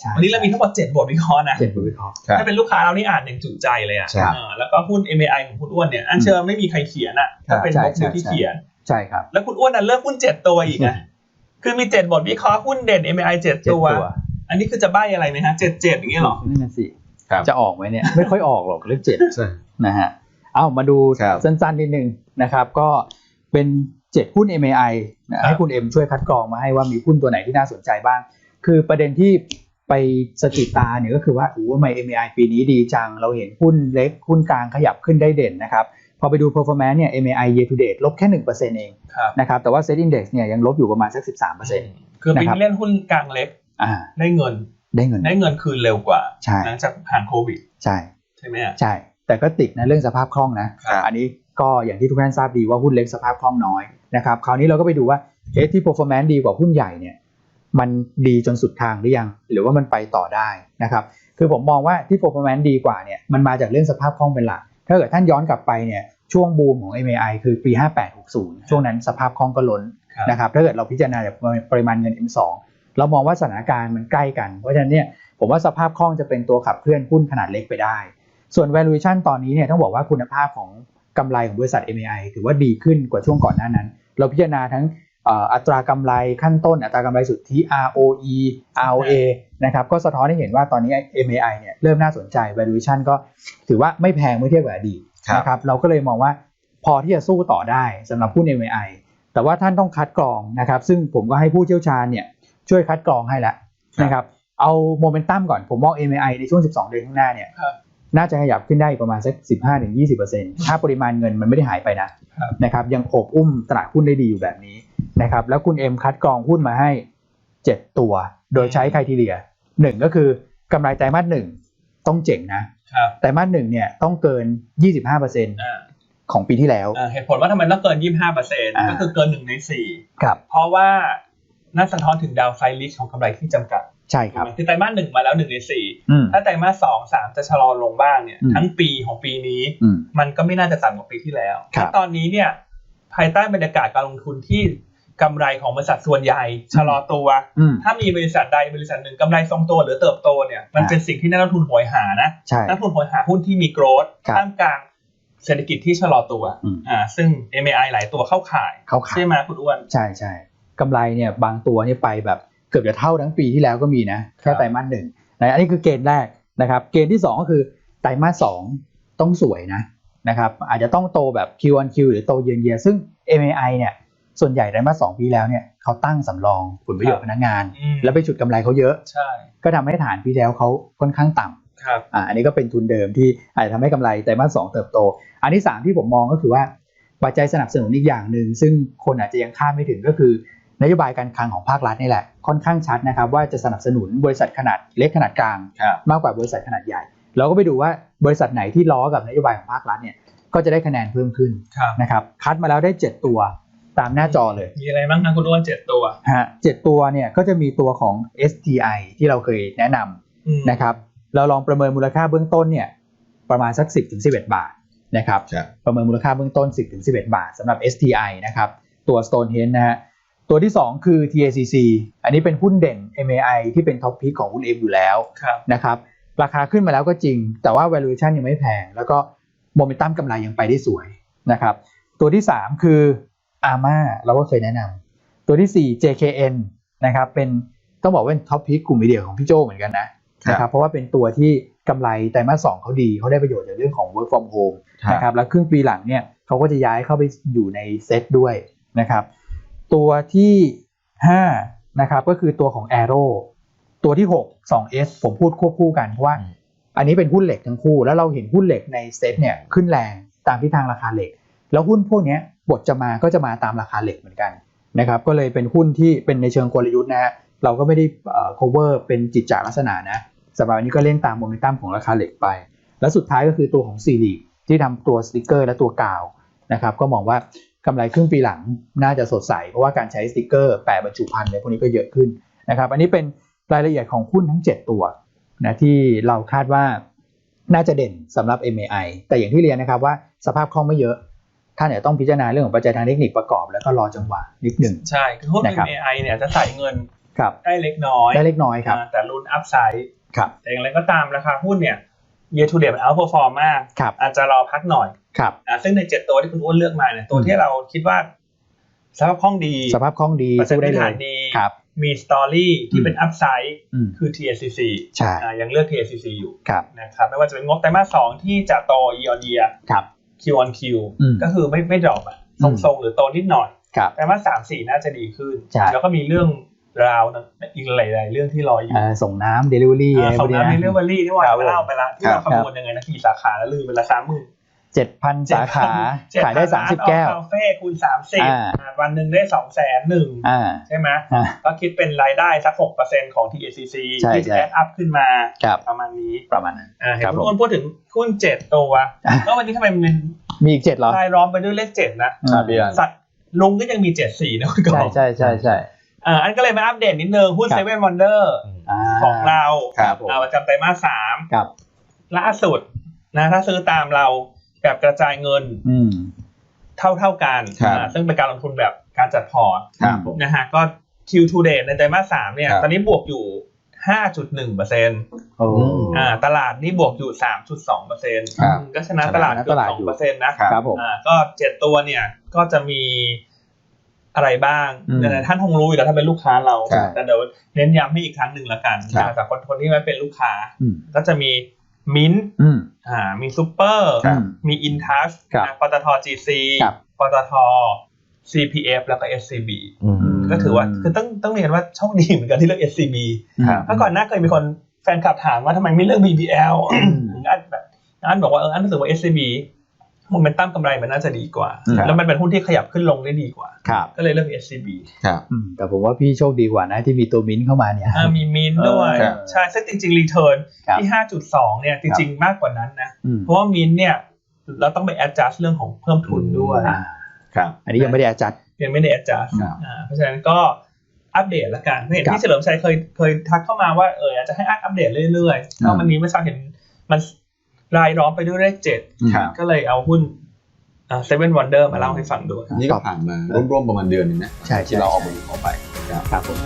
ใช่วันนี้เรามีทั้งหมดเจ็ดบทวิเคราะห์นะเจ็ดบทวิเคราะห์ครับถ้าเป็นลูกค้าเรานี่อ่านอย่างจุใจเลยอะใช่เออแล้วก็หุ้น MAI ของคุณอ้วนเนี่ยอันเชื่อไม่มีใครเขียนอะครัก็บเป็นใช่บล็อกใช่ ที่ใช่เขียน ใช่ครับแล้วคุณอ้วนน่ะเลือกหุ้นเจ็ดตัวอีกนะคือมีเจ็ดบทวิเคราะห์หุ้นเด่น MAI เจ็ดเจ็ดตัว ตัวอันนี้คือจะใบ้อะไรไหมฮะเจ็ดเจ็ดอย่างเงี้ยเหรอ นั่นน่ะสิครับ จะออกไหมเนี่ยไม่ค่อยออกหรอกเลขเจ็ด ใช่ นะฮะ เอามาดูครับสั้นๆนิดนึงนะครับ ก็เป็นเจ็ดหุ้น MAI นะให้คุณเอ็มช่วยคัดกรองมาให้ว่ามีหุ้นตัวไหนที่น่าสนใจบ้าง คือประเด็นที่ ไปสะกิดตาเนี่ยก็คือว่าโอ้โหทำไม MAI ปีนี้ดีจัง เราเห็นหุ้นเล็กหุ้นกลางขยับขึ้นได้เด่นนะครับ พอไปดู performance เนี่ย MAI year to date ลบแค่ 1%เองครับนะครับ แต่ว่า set index เนี่ยยังลบอยู่ประมาณสัก 13%คือปีนะครับนี้เล่นหุ้นกลางเล็กอ่าได้เงินได้เงินได้เงินคืนเร็วกว่าใช่หลังจากผ่านโควิด ใช่ใช่ไหมฮะใช่ แต่ก็ติดนะเรื่องสภาพคล่องนะครับอันนี้ก็อย่างที่ทุกท่านทราบดีว่าหุ้นเล็กสภาพคล่องน้อยนะครับ คราวนี้เราก็ไปดูว่าเอ๊ะที่ performance ดีกว่าหุ้นใหญ่เนี่ย มันดีจนสุดทางหรือยัง หรือว่ามันไปต่อได้นะครับคือผมมองว่าที่ performance ดีกว่าเนี่ยมันมาจากเรื่องสภาพคล่องเป็นหลัก ถ้าเกิดท่านย้อนกลับไปเนี่ยช่วงบูมของ MAI คือปี 58-60 ช่วงนั้นสภาพคล่องก็ล้นครับนะครับถ้าเกิดเราพิจารณาจากปริมาณเงิน M2 เรามองว่าสถานการณ์มันใกล้กัน เพราะฉะนั้นเนี่ยผมว่าสภาพคล่องจะเป็นตัวขับเคลื่อนหุ้นขนาดเล็กไปได้ ส่วน valuation ตอนนี้เนี่ยต้องบอกว่าคุณภาพของกำไรของบริษัท MAI ถือว่าดีขึ้นกว่าช่วงก่อนหน้านั้น เราพิจารณาทั้งเอ่ออัตรากำไรขั้นต้น อัตรากำไรสุทธิ ROE ROA นะครับก็สะท้อนให้เห็นว่าตอนนี้ MAI เนี่ยเริ่มน่าสนใจ valuation ก็ถือว่าไม่แพงเมื่อเทียบกับอดีตครับนะครับเราก็เลยมองว่าพอที่จะสู้ต่อได้สำหรับหุ้น MAI แต่ว่าท่านต้องคัดกรองนะครับ ซึ่งผมก็ให้ผู้เชี่ยวชาญเนี่ยช่วยคัดกรองให้แล้วนะครับเอาโมเมนตัมก่อนผมมอง MAI ในช่วง 12 เดือนข้างหน้าเนี่ยครับน่าจะขยับขึ้นได้ประมาณสัก 15-20%ถ้าปริมาณเงินมันไม่ได้หายไปนะครับนะครับยังโอบอุ้มตลาดหุ้นได้ดีอยู่แบบนี้ นะครับแล้วคุณเอ็มคัดกรองหุ้นมาให้ 7 ตัว โดยใช้ไครทีเรียหนึ่งก็คือกำไรไตรมาสหนึ่งต้องเจ๋งนะครับไตรมาสหนึ่งเนี่ยต้องเกิน 25%อ่าของปีที่แล้วอ่าเหตุผลว่าทำไมต้องเกิน 25เปอร์เซ็นต์อ่าก็คือเกินหนึ่งในสี่ครับเพราะว่าน่าสะท้อนถึงดาวไซริชของกำไรที่จำกัดใช่ครับคือไตรมาสหนึ่งมาแล้วหนึ่งในสี่อืมถ้าไตรมาสสองสามจะชะลอลงบ้างเนี่ยอืมทั้งปีของปีนี้อืมมันก็ไม่น่าจะต่ำกว่าปีที่แล้วครับตอนนี้เนี่ยภายใต้บรรยากาศการลงทุนที่ กำไรของบริษัทส่วนใหญ่ชะลอตัว อืม ถ้ามีบริษัทใดบริษัทหนึ่งกำไรทรงตัวหรือเติบโตเนี่ยมันอ่าเป็นสิ่งที่นักลงทุนโหยหานะ ใช่ นักลงทุนโหยหาหุ้นที่มีโกรธครับท่ามกลางเศรษฐกิจที่ชะลอตัวอืม อ่าซึ่ง MAI หลายตัวเข้าข่ายเขาขาย ใช่ไหมคุณอ้วน ใช่ใช่กำไรเนี่ยบางตัวเนี่ยไปแบบเกือบจะเท่าทั้งปีที่แล้วก็มีนะแค่ครับไตรมาสหนึ่งนะอันนี้คือเกณฑ์แรกนะครับ เกณฑ์ที่สองก็คือไตรมาสสองต้องสวยนะนะครับอาจจะต้องโตแบบ Q on Q หรือโตเยียเยียซึ่ง MAI เนี่ย ส่วนใหญ่ไตรมาสสองปีแล้วเนี่ยเขาตั้งสำรองผลประโยชน์พนักงาน อืม แล้วไปฉุดกำไรเขาเยอะ ใช่ก็ทำให้ฐานปีที่แล้วเขาค่อนข้างต่ำ ครับ อ่าอันนี้ก็เป็นทุนเดิมที่อาจจะทำให้กำไรไตรมาสสองเติบโต อันที่สามที่ผมมองก็คือว่าปัจจัยสนับสนุนอีกอย่างหนึ่ง ซึ่งคนอาจจะยังคาดไม่ถึงก็คือนโยบายการคลังของภาครัฐนี่แหละ ค่อนข้างชัดนะครับ ว่าจะสนับสนุนบริษัทขนาดเล็กขนาดกลาง ครับ มากกว่าบริษัทขนาดใหญ่ เราก็ไปดูว่าบริษัทไหนที่ล้อกับนโยบายของภาครัฐเนี่ยก็จะได้คะแนนเพิ่มขึ้นครับ นะครับคัดมาแล้วได้ 7 ตัว ตามหน้าจอเลย มีอะไรบ้างนะคุณอ้วนเจ็ดตัวฮะเจ็ดตัวเนี่ยก็จะมีตัวของ STI ที่เราเคยแนะนำอืมนะครับ เราลองประเมินมูลค่าเบื้องต้นเนี่ยประมาณสัก 10-11บาทนะครับครับ ประเมินมูลค่าเบื้องต้น 10-11บาทสำหรับ STI นะครับ ตัว Stonehenge นะฮะตัวที่ 2 คือ TACC อันนี้เป็นหุ้นเด่น MAI ที่เป็นท็อปพิกของหุ้น M อยู่แล้วครับนะครับราคาขึ้นมาแล้วก็จริง แต่ว่า valuation ยังไม่แพง แล้วก็โมเมนตัมกำไรยังไปได้สวยนะครับตัวที่ 3 คือ ARMA เราก็เคยแนะนำตัวทีสี่ 4 JKN นะครับเป็นต้องบอกว่าเป็นท็อปพิกกลุ่มวิดีโอของพี่โจเหมือนกันนะครับนะครับเพราะว่าเป็นตัวที่กำไรไตรมาสสองเขาดีเขาได้ประโยชน์จากเรื่องของ work from home ครับนะครับแล้วครึ่งปีหลังเนี่ยเขาก็จะย้ายเข้าไปอยู่ในเซตด้วยนะครับตัวที่5นะครับก็คือตัวของ Aero ตัวที่ 6 2S ผมพูดควบคู่กันเพราะว่าอืมอันนี้เป็นหุ้นเหล็กทั้งคู่ แล้วเราเห็นหุ้นเหล็กในเซตเนี่ยขึ้นแรงตามทิศทางราคาเหล็ก แล้วหุ้นพวกนี้บทจะมาก็จะมาตามราคาเหล็กเหมือนกันนะครับก็เลยเป็นหุ้นที่เป็นในเชิงกลยุทธ์นะฮะเราก็ไม่ได้ cover เป็นจิตจาลักษณะนะสำหรับอันนี้ก็เล่นตามโมเมนตัมของราคาเหล็กไป แล้วสุดท้ายก็คือตัวของซีรีที่ทำตัวสติกเกอร์และตัวกาวนะครับก็มองว่ากำไรครึ่งปีหลังน่าจะสดใส เพราะว่าการใช้สติกเกอร์แปะบรรจุภัณฑ์ในพวกนี้ก็เยอะขึ้นนะครับอันนี้เป็นรายละเอียดของหุ้นทั้ง 7 ตัวนะที่เราคาดว่าน่าจะเด่นสำหรับ MAI แต่อย่างที่เรียนนะครับว่าสภาพคล่องไม่เยอะ ท่านเนี่ยต้องพิจารณาเรื่องของปัจจัยทางเทคนิคประกอบแล้วก็รอจังหวะนิดหนึ่งใช่คือหุ้นนะครับ MAI เนี่ยจะใส่เงินครับได้เล็กน้อยได้เล็กน้อยครับอ่าแต่ลุ้นอัพไซด์ครับแต่อย่างไรก็ตามราคาหุ้นเนี่ย year to date มัน outperform มากครับอาจจะรอพักหน่อยครับอ่าซึ่งในเจ็ดตัวที่คุณอ้วนเลือกมาเนี่ยตัวอืมที่เราคิดว่า สภาพคล่องดี สภาพคล่องดีเปอร์เซ็นต์สู้ได้พื้นเลฐานยดีครับมีสตอรี่ที่อืมเป็นอัพไซด์อืมคือ TSCC ใช่อ่ายังเลือก TSCC อยู่ครับนะครับไม่ว่าจะเป็นงบไตรมาสสองที่จะโต year on year ครับ Q on Q อืมก็คือไม่ไม่ดรอปอะอืมทรงๆหรือโตนิดหน่อยครับแต่ว่าสามสี่น่าจะดีขึ้นใช่แล้วก็มีเรื่องราวนะอีกหลาย ๆ เรื่องที่รออยู่อ่าส่งน้ำเดลิเวอรี่อ่าอะไรพส่วงกนี้น้ำในนะเรื่องวอลลี่ที่ว่าครับไปเล่าไปละที่เราครับคำนวณยังไงนะกี่สาขาแล้วลืมไปละสามหมื่น เจ็ดพันสาขา ขายได้สามสิบแก้วคาเฟ่คูณสามสิบอ่าวันหนึ่งได้สองแสนหนึ่งอ่าใช่ไหมอ่าก็คิดเป็นรายได้สักหกเปอร์เซ็นของ TACC ใช่ที่ใช่แอดอัพขึ้นมาครับประมาณนี้ประมาณนั้นอ่าเห็นครับคุณผมอ้วนพูดถึงหุ้นเจ็ดตัวอะแล้ววันนี้ทำไมมันมีอีกเจ็ดเหรอรายล้อมไปด้วยเลขเจ็ดนะอ่าพี่อันสัตว์ลุงก็ยังมีเจ็ดสี่นะคุณกใช่องใช่ใช่ใช่อ่าอันก็เลยมาอัปเดตนิดนึงหุ้นครัเซบเว่นวันเดอร์อ่าของเราครับผมอ่าประจำไตรมาสสามครับล่าสุดนะถ้าซื้อตามเรา แบบกระจายเงินอืมเท่าเท่าๆกันครับอ่าซึ่งเป็นการลงทุนแบบการจัดพอร์ตครับผมนะฮะก็ Q to date ในไตรมาสสามเนี่ยครับตอนนี้บวกอยู่ 5.1เปอร์เซ็นต์โอ้อ่าตลาดนี่บวกอยู่ 3.2เปอร์เซ็นต์ครับก็ชนะตลาดชนะเกือตลาดบอยู่2เปอร์เซ็นต์นะครับครับผมอ่าก็เจ็ดตัวเนี่ยก็จะมีอะไรบ้างอืมแต่ท่านคงรู้อยู่แล้วถ้าเป็นลูกค้าเราครับแต่เดี๋ยวเน้นย้ำให้อีกครั้งหนึ่งละกันครับแต่คนคนที่ไม่เป็นลูกค้าอืมก็จะมี มิ้นอืมอ่ามีซูเปอร์ครับมีอินทัสครับปตท GC ครับปตท CPF แล้วก็ SCB อืมก็ถือว่าคือต้องต้องเรียนว่าโชคดีเหมือนกันที่เลือก SCB ครับเมื่อก่อนหน้าเคยมีคนแฟนคลับถามว่าทำไมไม่เลือก BBL อันแบบอันบอกว่าเอออันรู้สึกว่า SCB โมเมนตัมกำไรมันน่าจะดีกว่าครับแล้วมันเป็นหุ้นที่ขยับขึ้นลงได้ดีกว่าครับก็เลยเลือก SCB ครับอืมแต่ผมว่าพี่โชคดีกว่านะที่มีตัวมิ้นท์เข้ามาเนี่ยอ่ามีมินด้วยครับใช่ซึ่งจริงๆรีเทิร์นครับที่ 5.2 เนี่ยจริงๆ มากกว่านั้นนะอืมเพราะว่ามินเนี่ยเราต้องไป adjust เรื่องของเพิ่มทุนด้วยอ่าครับอันนี้ยังไม่ได้อาจัดยังไม่ได้ adjust ครับอ่าเพราะฉะนั้นก็อัปเดตละกันเพราะเห็นครับพี่เฉลิมชัยเคยเคยทักเข้ามาว่าเอออยากจะให้อัปเดตเรื่อยๆแล้ววันนี้เมื่อเช้าเห็นมัน รายล้อมไปด้วยเลขเจ็ดครับ ก็เลยเอาหุ้นเซเว่นวันเดอร์มาเล่าให้ฟังด้วยนี่ก็ผ่านมาร่วมๆประมาณเดือนหนึงนะใช่ที่เราออกมาออกไปครับผม